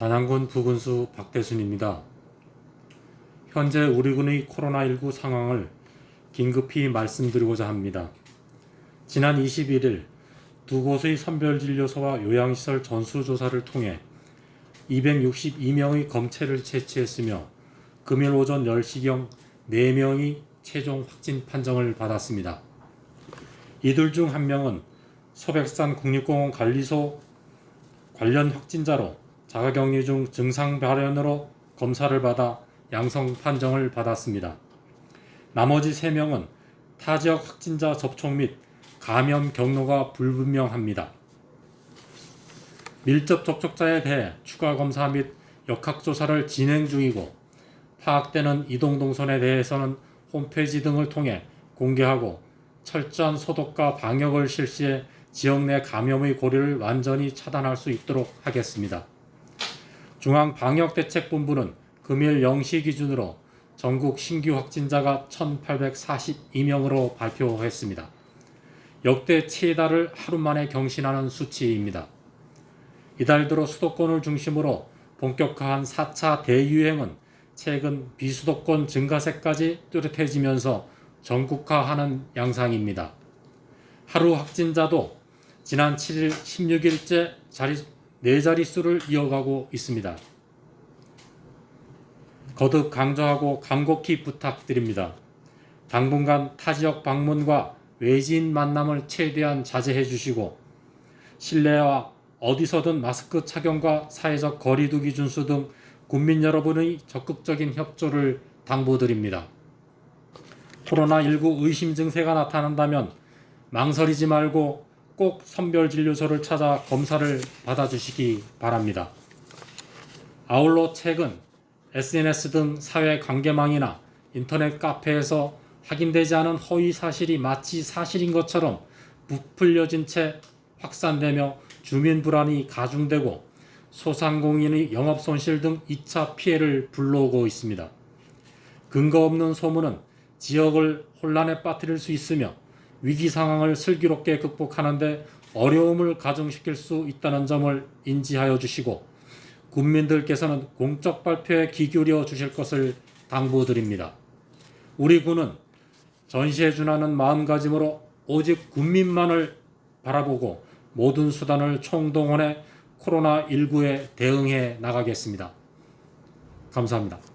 단양군 부군수 박대순입니다. 현재 우리 군의 코로나19 상황을 긴급히 말씀드리고자 합니다. 지난 21일 두 곳의 선별진료소와 요양시설 전수조사를 통해 262명의 검체를 채취했으며 금요일 오전 10시경 4명이 최종 확진 판정을 받았습니다. 이들 중 한 명은 소백산 국립공원 관리소 관련 확진자로 자가격리 중 증상 발현으로 검사를 받아 양성 판정을 받았습니다. 나머지 3명은 타 지역 확진자 접촉 및 감염 경로가 불분명합니다. 밀접 접촉자에 대해 추가 검사 및 역학조사를 진행 중이고 파악되는 이동 동선에 대해서는 홈페이지 등을 통해 공개하고 철저한 소독과 방역을 실시해 지역 내 감염의 고리를 완전히 차단할 수 있도록 하겠습니다. 중앙방역대책본부는 금일 0시 기준으로 전국 신규 확진자가 1,842명으로 발표했습니다. 역대 최다를 하루 만에 경신하는 수치입니다. 이달 들어 수도권을 중심으로 본격화한 4차 대유행은 최근 비수도권 증가세까지 뚜렷해지면서 전국화하는 양상입니다. 하루 확진자도 지난 7일 16일째 자리, 네 자릿수를 이어가고 있습니다. 거듭 강조하고 간곡히 부탁드립니다. 당분간 타 지역 방문과 외지인 만남을 최대한 자제해 주시고 실내와 어디서든 마스크 착용과 사회적 거리두기 준수 등 국민 여러분의 적극적인 협조를 당부드립니다. 코로나19 의심 증세가 나타난다면 망설이지 말고 꼭 선별진료소를 찾아 검사를 받아주시기 바랍니다. 아울러 최근 SNS 등 사회 관계망이나 인터넷 카페에서 확인되지 않은 허위 사실이 마치 사실인 것처럼 부풀려진 채 확산되며 주민 불안이 가중되고 소상공인의 영업 손실 등 2차 피해를 불러오고 있습니다. 근거 없는 소문은 지역을 혼란에 빠뜨릴 수 있으며 위기 상황을 슬기롭게 극복하는데 어려움을 가중시킬 수 있다는 점을 인지하여 주시고 국민들께서는 공적 발표에 귀 기울여 주실 것을 당부드립니다. 우리 군은 전시에 준하는 마음가짐으로 오직 국민만을 바라보고 모든 수단을 총동원해 코로나19에 대응해 나가겠습니다. 감사합니다.